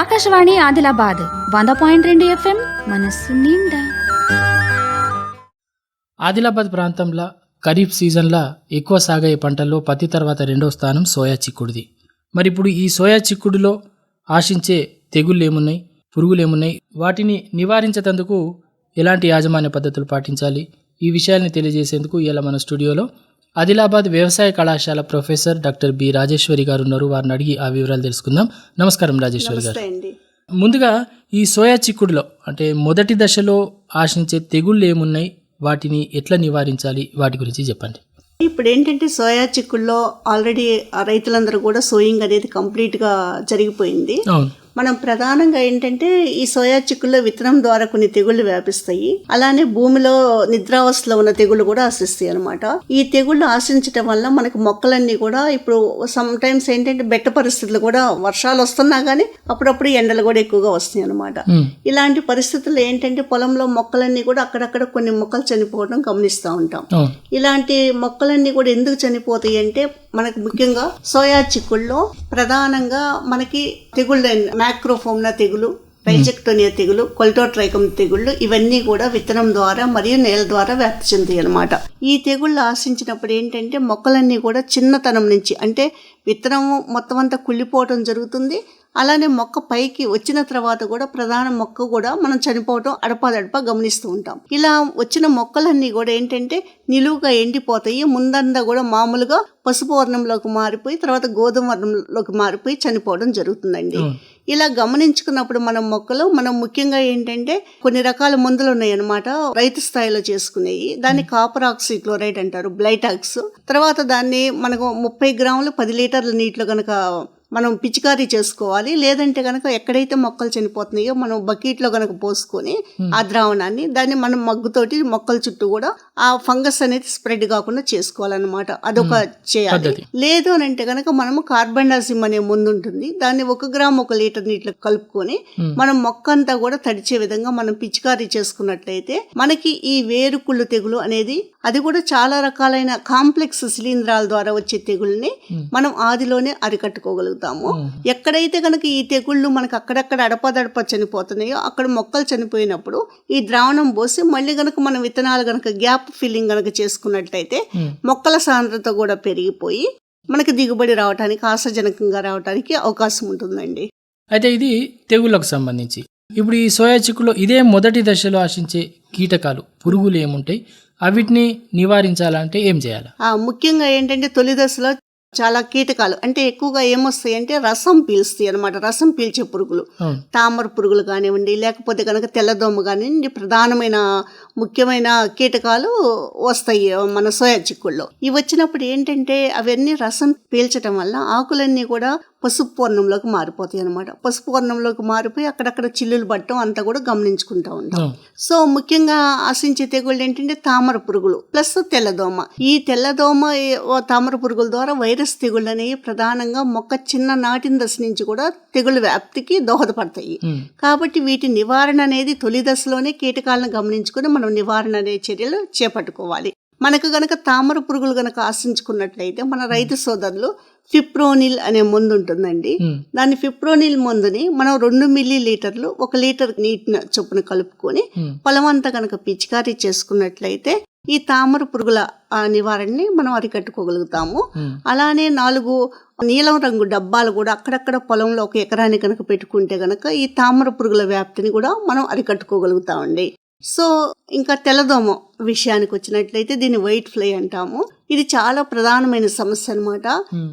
ఆకాశవాణి ఆదిలాబాద్ వంద పాయింట్ రెండు ఎఫ్ఎం మనస్సు నిండా. ఆదిలాబాద్ ప్రాంతంలో ఖరీఫ్ సీజన్లో ఎక్కువ సాగే పంటల్లో పత్తి తర్వాత రెండో స్థానం సోయా చిక్కుడుది. మరి ఇప్పుడు ఈ సోయా చిక్కుడులో ఆశించే తెగుళ్ళు ఏమున్నాయి పురుగులు ఏమున్నాయి వాటిని నివారించేందుకు ఎలాంటి యాజమాన్య పద్ధతులు పాటించాలి? ఈ విషయాల్ని తెలియజేసేందుకు ఇలా మన స్టూడియోలో ఆదిలాబాద్ వ్యవసాయ కళాశాల ప్రొఫెసర్ డాక్టర్ బి రాజేశ్వరి గారు ఉన్నారు. వారిని అడిగి ఆ వివరాలు తెలుసుకుందాం. నమస్కారం రాజేశ్వరి గారు. ముందుగా ఈ సోయా చిక్కుడులో అంటే మొదటి దశలో ఆశించే తెగుళ్ళు ఏమున్నాయి? వాటిని ఎట్లా నివారించాలి? వాటి గురించి చెప్పండి. ఇప్పుడు ఏంటంటే సోయా చిక్కుల్లో ఆల్రెడీ రైతులందరూ కూడా సోయింగ్ అనేది కంప్లీట్గా జరిగిపోయింది. అవును. మనం ప్రధానంగా ఏంటంటే ఈ సోయా చిక్కుల్లో విత్తనం ద్వారా కొన్ని తెగుళ్ళు వ్యాపిస్తాయి. అలానే భూమిలో నిద్రావస్థలో ఉన్న తెగుళ్ళు కూడా ఆశిస్తాయి అనమాట ఈ తెగుళ్ళు ఆశించటం వల్ల మనకు మొక్కలన్నీ కూడా ఇప్పుడు సమ్ టైమ్స్ ఏంటంటే బెట్ట పరిస్థితులు కూడా వర్షాలు వస్తున్నా కానీ అప్పుడప్పుడు ఎండలు కూడా ఎక్కువగా వస్తాయి అనమాట ఇలాంటి పరిస్థితుల్లో ఏంటంటే పొలంలో మొక్కలన్నీ కూడా అక్కడక్కడ కొన్ని మొక్కలు చనిపోవడం గమనిస్తూ ఉంటాం. ఇలాంటి మొక్కలన్నీ కూడా ఎందుకు చనిపోతాయి అంటే మనకు ముఖ్యంగా సోయా చిక్కుల్లో ప్రధానంగా మనకి తెగుళ్ళు మ్యాక్రోఫోమ్నా తెగులు పైజెక్టోనియా తెగులు కొల్టోట్రైకం తెగుళ్ళు ఇవన్నీ కూడా విత్తనం ద్వారా మరియు నేల ద్వారా వ్యాప్తి చెందుతాయి అనమాట ఈ తెగుళ్ళు ఆశించినప్పుడు ఏంటంటే మొక్కలన్నీ కూడా చిన్నతనం నుంచి అంటే విత్తనం మొత్తం అంతా కుళ్ళిపోవటం జరుగుతుంది. అలానే మొక్క పైకి వచ్చిన తర్వాత కూడా ప్రధాన మొక్క కూడా మనం చనిపోవటం అడపాదడప గమనిస్తూ ఉంటాం. ఇలా వచ్చిన మొక్కలన్నీ కూడా ఏంటంటే నిలువుగా ఎండిపోతాయి. ముందంతా కూడా మామూలుగా పసుపు వర్ణంలోకి మారిపోయి తర్వాత గోధుమ వర్ణంలోకి మారిపోయి చనిపోవడం జరుగుతుందండి. ఇలా గమనించుకున్నప్పుడు మనం మొక్కలు మనం ముఖ్యంగా ఏంటంటే కొన్ని రకాల మందులు ఉన్నాయి అనమాట రైతు స్థాయిలో చేసుకునేవి. దాన్ని కాపర్ ఆక్సీ క్లోరైడ్ అంటారు బ్లైటాక్స్. తర్వాత దాన్ని మనకు ముప్పై గ్రాములు పది లీటర్ల నీటిలో కనుక మనం పిచికారీ చేసుకోవాలి. లేదంటే కనుక ఎక్కడైతే మొక్కలు చనిపోతున్నాయో మనం బకెట్లో కనుక పోసుకొని ఆ ద్రావణాన్ని దాన్ని మనం మగ్గుతోటి మొక్కల చుట్టూ కూడా ఆ ఫంగస్ అనేది స్ప్రెడ్ కాకుండా చేసుకోవాలన్నమాట. అదొక చేయాలి. పద్ధతి. లేదు అని అంటే కనుక మనము కార్బండాసిమ్ అనే ముందు ఉంటుంది. దాన్ని ఒక గ్రామ్ ఒక లీటర్ నీటిలో కలుపుకొని ఉమ్, మనం మొక్క అంతా కూడా తడిచే విధంగా మనం పిచికారీ చేసుకున్నట్లయితే మనకి ఈ వేరుకుళ్ళు తెగులు అనేది అది కూడా చాలా రకాలైన కాంప్లెక్స్ శిలీంధ్రాల ద్వారా వచ్చే తెగుల్ని ఉమ్, మనం ఆదిలోనే అరికట్టుకోగలుగుతాము. ఎక్కడైతే కనుక ఈ తెగుళ్ళు మనకు అక్కడక్కడ అడపదడప చనిపోతున్నాయో అక్కడ మొక్కలు చనిపోయినప్పుడు ఈ ద్రావణం పోసి మళ్ళీ గనక మనం విత్తనాలు గనక గ్యాప్ ఫిల్లింగ్ గనక చేసుకున్నట్లయితే మొక్కల సాంద్రత కూడా పెరిగిపోయి మనకి దిగుబడి రావడానికి ఆశాజనకంగా రావడానికి అవకాశం ఉంటుందండి. అయితే ఇది తెగుళ్ళకు సంబంధించి. ఇప్పుడు ఈ సోయా చిక్కులో ఇదే మొదటి దశలో ఆశించే కీటకాలు పురుగులు ఏముంటాయి? అవిటిని నివారించాలంటే ఏం చేయాలి? ఆ, ముఖ్యంగా ఏంటంటే తొలి దశలో చాలా కీటకాలు అంటే ఎక్కువగా ఏమొస్తాయి అంటే రసం పీలుస్తాయి అనమాట రసం పీల్చే పురుగులు. తామర పురుగులు కానివ్వండి లేకపోతే కనుక తెల్లదోమ కానివ్వండి ప్రధానమైన ముఖ్యమైన కీటకాలు వస్తాయి మన సోయా చిక్కుల్లో. ఇవి వచ్చినప్పుడు ఏంటంటే అవన్నీ రసం పీల్చడం వల్ల ఆకులన్నీ కూడా పసుపు వర్ణంలోకి మారిపోతాయి అనమాట పసుపు వర్ణంలోకి మారిపోయి అక్కడక్కడ చిల్లులు పట్టడం అంతా కూడా గమనించుకుంటా ఉంటాం. సో ముఖ్యంగా ఆశించే తెగుళ్ళు ఏంటంటే తామర పురుగులు ప్లస్ తెల్లదోమ. ఈ తెల్లదోమ తామర పురుగుల ద్వారా వైరస్ తెగుళ్ళు అనేవి ప్రధానంగా మొక్క చిన్న నాటిన దశ నుంచి కూడా తెగుళ్ళ వ్యాప్తికి దోహదపడతాయి. కాబట్టి వీటి నివారణ అనేది తొలి దశలోనే కీటకాలను గమనించుకొని మనం నివారణ అనే చర్యలు చేపట్టుకోవాలి. మనకు గనక తామర పురుగులు గనక ఆశించుకున్నట్లయితే మన రైతు సోదరులు ఫిప్రోనిల్ అనే మందు ఉంటుందండి. దాని ఫిప్రోనిల్ మందుని మనం రెండు మిల్లీ లీటర్లు ఒక లీటర్ నీటిని చొప్పున కలుపుకొని ఉమ్, పొలం అంతా కనుక పిచికారీ చేసుకున్నట్లయితే ఈ తామర పురుగుల నివారణని మనం అరికట్టుకోగలుగుతాము. అలానే నాలుగు నీలం రంగు డబ్బాలు కూడా అక్కడక్కడ పొలంలో ఒక ఎకరాన్ని కనుక పెట్టుకుంటే కనుక ఈ తామర పురుగుల వ్యాప్తిని కూడా మనం అరికట్టుకోగలుగుతామండి. సో ఇంకా తెల్లదోమ విషయానికి వచ్చినట్లయితే దీన్ని వైట్ ఫ్లై అంటాము. ఇది చాలా ప్రధానమైన సమస్య అనమాట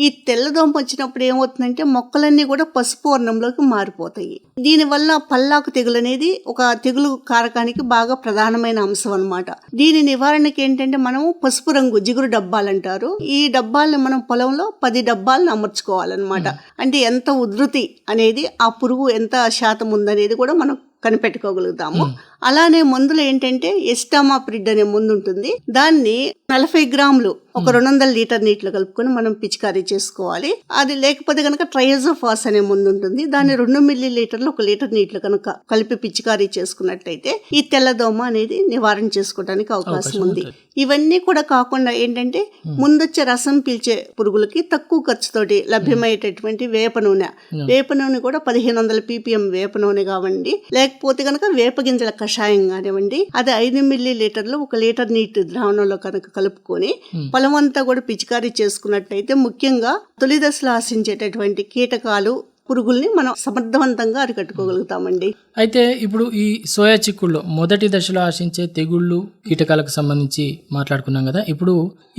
ఈ తెల్లదోమ వచ్చినప్పుడు ఏమవుతుందంటే మొక్కలన్నీ కూడా పసుపు వర్ణంలోకి మారిపోతాయి. దీనివల్ల పల్లాకు తెగులు అనేది ఒక తెగులు కారకానికి బాగా ప్రధానమైన అంశం అన్నమాట. దీని నివారణకి ఏంటంటే మనం పసుపు రంగు జిగురు డబ్బాలు అంటారు ఈ డబ్బాలను మనం పొలంలో పది డబ్బాలను అమర్చుకోవాలన్నమాట. అంటే ఎంత ఉధృతి అనేది ఆ పురుగు ఎంత శాతం ఉందనేది కూడా మనం కనిపెట్టుకోగలుగుతాము. అలానే మందులు ఏంటంటే ఎస్టామాప్రిడ్ అనే మందు ఉంటుంది. దాన్ని నలభై గ్రాములు ఒక రెండు వందల లీటర్ నీటిలో కలుపుకొని మనం పిచికారీ చేసుకోవాలి. అది లేకపోతే కనుక ట్రయోజోఫాస్ అనే మందు ఉంటుంది. దాన్ని రెండు మిల్లీ లీటర్లు ఒక లీటర్ నీటిలో కనుక కలిపి పిచికారీ చేసుకున్నట్లయితే ఈ తెల్లదోమ అనేది నివారణ చేసుకోవడానికి అవకాశం ఉంది. ఇవన్నీ కూడా కాకుండా ఏంటంటే ముందొచ్చే రసం పీల్చే పురుగులకి తక్కువ ఖర్చుతోటి లభ్యమయ్యేటటువంటి వేప నూనె. వేప నూనె కూడా పదిహేను వందల పీపీఎం వేప నూనె కావండి. లేకపోతే కనుక వేప గింజల కషాయం కానివ్వండి అది ఐదు మిల్లీ లీటర్లు ఒక లీటర్ నీటి ద్రావణంలో కనుక కలుపుకొని పొలం అంతా కూడా పిచికారీ చేసుకున్నట్లయితే ముఖ్యంగా తొలి దశలో ఆశించేటటువంటి కీటకాలు పురుగుల్ని మనం సమర్థవంతంగా అరికట్టుకోగలుగుతామండి. అయితే ఇప్పుడు ఈ సోయా చిక్కుల్లో మొదటి దశలో ఆశించే తెగుళ్ళు కీటకాలకు సంబంధించి మాట్లాడుకున్నాం కదా. ఇప్పుడు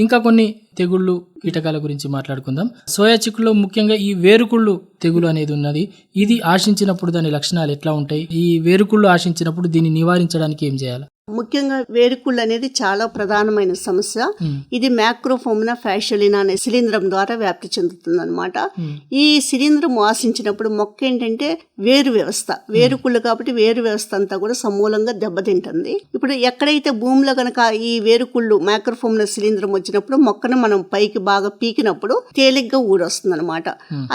ఇంకా కొన్ని తెగుళ్ళు కీటకాల గురించి మాట్లాడుకుందాం. సోయా చిక్కుల్లో ముఖ్యంగా ఈ వేరుకుళ్ళు తెగులు అనేది ఉన్నది. ఇది ఆశించినప్పుడు దాని లక్షణాలు ఎట్లా ఉంటాయి? ఈ వేరుకుళ్ళు ఆశించినప్పుడు దీన్ని నివారించడానికి ఏం చేయాలి? ముఖ్యంగా వేరుకుళ్ళు అనేది చాలా ప్రధానమైన సమస్య. ఇది మ్యాక్రోఫోమినా ఫ్యాషలినా అనే శిలీంధ్రం ద్వారా వ్యాప్తి చెందుతుంది అనమాట ఈ శిలీంధ్రం ఆశించినప్పుడు మొక్క ఏంటంటే వేరు వ్యవస్థ. వేరుకుళ్ళు కాబట్టి వేరు వ్యవస్థ అంతా కూడా సమూలంగా దెబ్బతింటుంది. ఇప్పుడు ఎక్కడైతే భూమిలో కనుక ఈ వేరుకుళ్ళు మ్యాక్రోఫోమినా శిలీంధ్రం వచ్చినప్పుడు మొక్కను మనం పైకి బాగా పీకినప్పుడు తేలిగ్గా ఊడొస్తుంది అనమాట.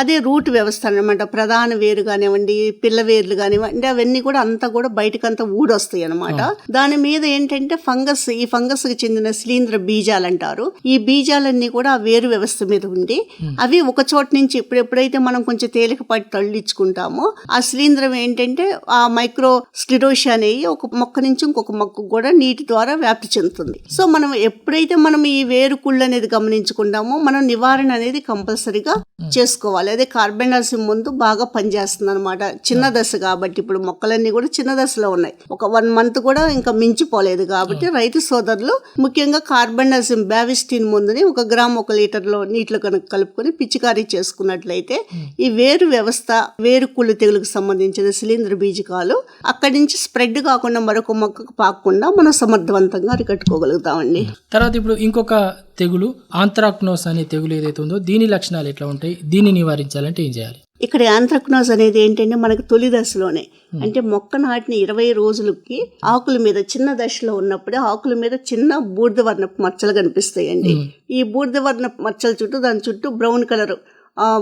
అదే రూట్ వ్యవస్థ అన్నమాట. ప్రధాన వేరు కానివ్వండి పిల్ల వేర్లు కానివ్వండి అవన్నీ కూడా అంతా కూడా బయటకంతా ఊడొస్తాయి అనమాట దాని మీద ఏంటంటే ఫంగస్ ఈ ఫంగస్కి చెందిన శిలీంధ్ర బీజాలు అంటారు ఈ బీజాలన్నీ కూడా వేరు వ్యవస్థ మీద ఉండి అవి ఒక చోట నుంచి ఇప్పుడు ఎప్పుడైతే మనం కొంచెం తేలికపాటి తళ్ళించుకుంటామో ఆ శిలీంధ్రం ఏంటంటే ఆ మైక్రో స్టిరోషియా అనేవి ఒక మొక్క నుంచి ఇంకొక మొక్క కూడా నీటి ద్వారా వ్యాప్తి చెందుతుంది. సో మనం ఎప్పుడైతే మనం ఈ వేరు కుళ్ళు అనేది గమనించుకుంటామో మనం నివారణ అనేది కంపల్సరీగా చేసుకోవాలి. అదే కార్బెండాసిమ్ ముందు బాగా పనిచేస్తుంది అనమాట చిన్న దశ కాబట్టి ఇప్పుడు మొక్కలన్నీ కూడా చిన్న దశలో ఉన్నాయి. ఒక వన్ మంత్ కూడా ఇంకా మించిపోలేదు కాబట్టి రైతు సోదరులు ముఖ్యంగా కార్బెండాసిమ్ బ్యావిస్టిన్ ముందుని ఒక గ్రామ్ ఒక లీటర్లో నీటిలో కనుక కలుపుకొని పిచికారీ చేసుకున్నట్లయితే ఈ వేరు వ్యవస్థ వేరు కుళ్ళు తెగులకు సంబంధించిన శిలీంద్ర బీజకాలు అక్కడి నుంచి స్ప్రెడ్ కాకుండా మరొక మొక్కకు పాకకుండా మనం సమర్థవంతంగా అరికట్టుకోగలుగుతామండి. తర్వాత ఇప్పుడు ఇంకొక తెగులు ఆంథ్రాక్నోస్ అనే తెగులు ఏదైతే ఉందో దీని లక్షణాలు ఎట్లా ఉంటాయి? దీన్ని నివారించాలంటే ఏం చేయాలి? ఇక్కడ యాంథ్రక్నోజ్ అనేది ఏంటంటే మనకు తొలి దశలోనే. అంటే మొక్క నాటిన ఇరవై రోజులకి ఆకుల మీద చిన్న దశలో ఉన్నప్పుడే ఆకుల మీద చిన్న బూడిద వర్ణపు మచ్చలు కనిపిస్తాయండి. ఈ బూడిద వర్ణపు మచ్చల చుట్టూ దాని చుట్టూ బ్రౌన్ కలర్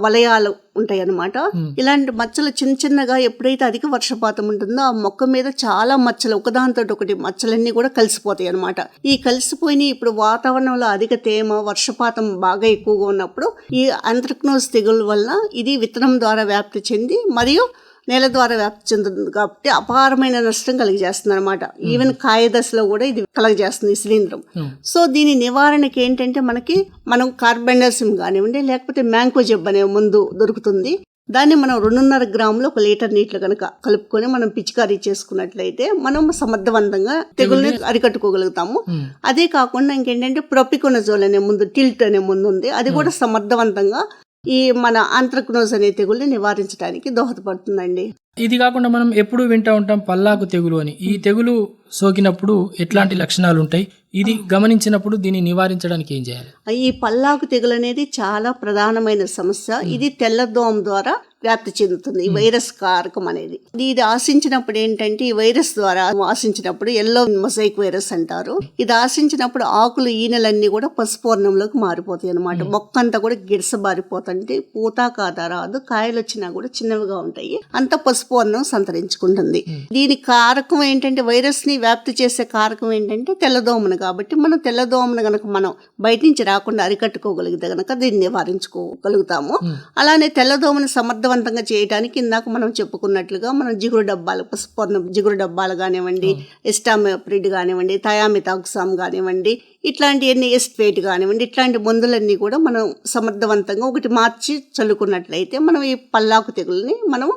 వలయాలు ఉంటాయి అన్నమాట ఇలాంటి మచ్చలు చిన్న చిన్నగా ఎప్పుడైతే అధిక వర్షపాతం ఉంటుందో ఆ మొక్క మీద చాలా మచ్చలు ఒకదానితో ఒకటి మచ్చలన్నీ కూడా కలిసిపోతాయి అన్నమాట. ఈ కలిసిపోయిన ఇప్పుడు వాతావరణంలో అధిక తేమ వర్షపాతం బాగా ఎక్కువగా ఉన్నప్పుడు ఈ అంత్రక్నోస్ తెగుల వలన ఇది విత్తనం ద్వారా వ్యాప్తి చెంది మరియు నేల ద్వారా వ్యాప్తి చెందుతుంది కాబట్టి అపారమైన నష్టం కలిగజేస్తుంది అనమాట ఈవెన్ కాయ దశలో కూడా ఇది కలగజేస్తుంది ఈ శిలీంధ్రం. ఉమ్, సో దీని నివారణకి ఏంటంటే మనకి మనం కార్బెండాసిమ్ కానివ్వండి లేకపోతే మ్యాంకో జబ్ అనే ముందు దొరుకుతుంది. దాన్ని మనం రెండున్నర గ్రాములు ఒక లీటర్ నీటిలో కనుక కలుపుకొని మనం పిచికారీ చేసుకున్నట్లయితే మనం సమర్థవంతంగా తెగుల్ని అరికట్టుకోగలుగుతాము. అదే కాకుండా ఇంకేంటంటే ప్రొపికోనజోల్ అనే ముందు టిల్ట్ అనే ముందు ఉంది. అది కూడా సమర్థవంతంగా ఈ మన ఆంత్రక్నోజ్ అనే తెగుల్ని నివారించడానికి దోహదపడుతుందండి. ఇది కాకుండా మనం ఎప్పుడు వింటా ఉంటాం పల్లాకు తెగులు అని. ఈ తెగులు సోకినప్పుడు ఎట్లాంటి లక్షణాలు ఉంటాయి ఇది గమనించినప్పుడు దీన్ని నివారించడానికి ఏం చేయాలి? ఈ పల్లాకు తెగులు అనేది చాలా ప్రధానమైన సమస్య. ఇది తెల్లదోమ ద్వారా వ్యాప్తి చెందుతుంది. ఈ వైరస్ కారకం అనేది. ఇది ఆశించినప్పుడు ఏంటంటే ఈ వైరస్ ద్వారా ఆశించినప్పుడు ఎల్లో మొసైక్ వైరస్ అంటారు. ఇది ఆశించినప్పుడు ఆకులు ఈనెలన్నీ కూడా పసుపు వర్ణంలోకి మారిపోతాయి అనమాట మొక్క అంతా కూడా గిడసబారిపోతుంటే పూత కాదా రాదు కాయలు వచ్చినా కూడా చిన్నవిగా ఉంటాయి. అంత పసుపు వర్ణం సంతరించుకుంటుంది. దీని కారకం ఏంటంటే వైరస్ని వ్యాప్తి చేసే కారకం ఏంటంటే తెల్లదోమను కాబట్టి మనం తెల్లదోమను గనక మనం బయట నుంచి రాకుండా అరికట్టుకోగలిగితే గనక దీన్ని నివారించుకోగలుగుతాము. అలానే తెల్లదోమను సమర్థవంతంగా చేయడానికి ఇందాక మనం చెప్పుకున్నట్లుగా మనం జిగురు డబ్బాలు పసుపు జిగురు డబ్బాలు కానివ్వండి ఎస్టామిప్రిడ్ కానివ్వండి థయామితాక్సామ్ కానివ్వండి ఇట్లాంటివన్నీ ఎస్ట్వేట్ కానివ్వండి ఇట్లాంటి మందులన్నీ కూడా మనం సమర్థవంతంగా ఒకటి మార్చి చల్లుకున్నట్లయితే మనం ఈ పల్లాకు తెగుల్ని మనం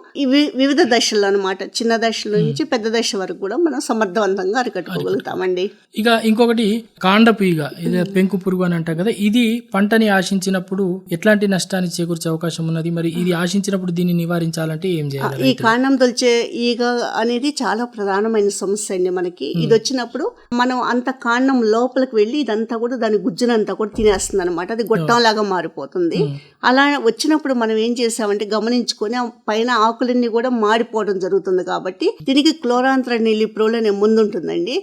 వివిధ దశల్లో అనమాట చిన్న దశల నుంచి పెద్ద దశ వరకు కూడా మనం సమర్థవంతంగా అరికట్టుకోగలుగుతామండి. ఇక ఇంకొకటి కాండపీగ ఇది పెంకు పురుగు అని అంటాం కదా ఇది పంటని ఆశించినప్పుడు ఎట్లాంటి నష్టాన్ని చేకూర్చే అవకాశం ఉన్నది? మరి ఇది ఆశించినప్పుడు వచ్చినప్పుడు దీన్ని నివారించాలంటే ఏం చేయాలి ఈ కాండం తొలిచే ఈగ అనేది చాలా ప్రధానమైన సమస్య అండి మనకి. ఇది వచ్చినప్పుడు మనం అంత కాండం లోపలికి వెళ్ళి ఇదంతా కూడా దాని గుజ్జునంతా కూడా తినేస్తుంది అనమాట అది గొట్టంలాగా మారిపోతుంది. అలా వచ్చినప్పుడు మనం ఏం చేసామంటే గమనించుకొని పైన ఆకులన్నీ కూడా మాడిపోవడం జరుగుతుంది కాబట్టి దీనికి క్లోరాంత్ర నిలిప్రోల్ అనే ముందు ఉంటుందండి.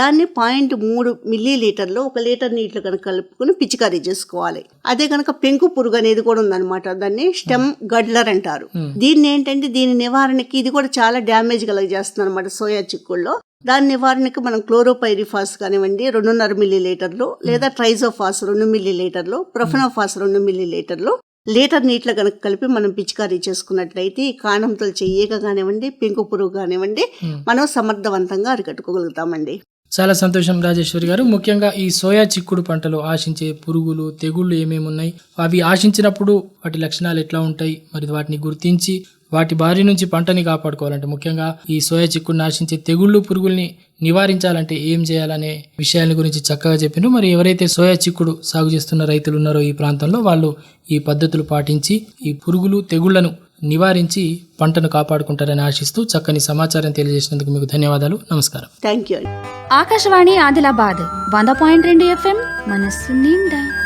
దాన్ని పాయింట్ మూడు మిల్లీ లీటర్లు ఒక లీటర్ నీటిలో కనుక కలుపుకొని పిచికారీ చేసుకోవాలి. అదే కనుక పెంకు పురుగు అనేది కూడా ఉందన్నమాట. దాన్ని స్టెమ్ గడ్లర్ అంటారు. దీన్ని ఏంటంటే దీని నివారణకి ఇది కూడా చాలా డ్యామేజ్ కలగజేస్తుంది అనమాట సోయా చిక్కుల్లో. దాని నివారణకి మనం క్లోరోపైరిఫాస్ కానివ్వండి రెండున్నర మిల్లీ లీటర్లు లేదా ట్రైజోఫాస్ రెండు మిల్లీ లీటర్లు ప్రొఫెనోఫాస్ రెండు మిల్లీ లీటర్లు లీటర్ నీటిలో కనుక కలిపి మనం పిచికారీ చేసుకున్నట్లయితే ఈ కాణంతో చెయ్యక కానివ్వండి పెంకు పురుగు కానివ్వండి మనం సమర్థవంతంగా అరికట్టుకోగలుగుతామండి. చాలా సంతోషం రాజేశ్వరి గారు. ముఖ్యంగా ఈ సోయా చిక్కుడు పంటలో ఆశించే పురుగులు తెగుళ్ళు ఏమేమి ఉన్నాయి? అవి ఆశించినప్పుడు వాటి లక్షణాలు ఎట్లా ఉంటాయి? మరి వాటిని గుర్తించి వాటి బారి నుంచి పంటని కాపాడుకోవాలంటే ముఖ్యంగా ఈ సోయా చిక్కుడుని ఆశించే తెగుళ్ళు పురుగుల్ని నివారించాలంటే ఏం చేయాలనే విషయాల గురించి చక్కగా చెప్పిన మరి ఎవరైతే సోయా చిక్కుడు సాగు చేస్తున్న రైతులు ఉన్నారో ఈ ప్రాంతంలో వాళ్ళు ఈ పద్ధతులు పాటించి ఈ పురుగులు తెగుళ్ళను నివారించి పంటను కాపాడుకుంటారని ఆశిస్తూ చక్కని సమాచారం తెలియజేసినందుకు మీకు ధన్యవాదాలు. నమస్కారం. థ్యాంక్ యూ ఆకాశవాణి ఆదిలాబాద్ వంద పాయింట్ రెండు ఎఫ్ఎం మనస్సు నిండా.